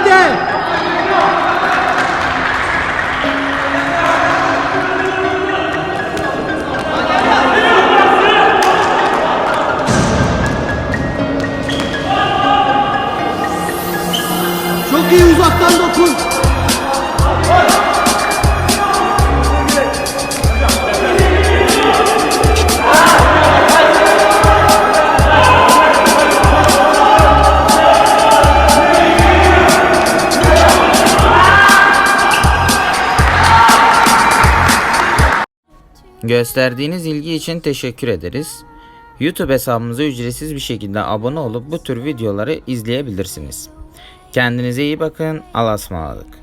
Haydi. Çok iyi uzaktan dokun. Gösterdiğiniz ilgi için teşekkür ederiz. YouTube hesabımıza ücretsiz bir şekilde abone olup bu tür videoları izleyebilirsiniz. Kendinize iyi bakın. Allah'a ısmarladık.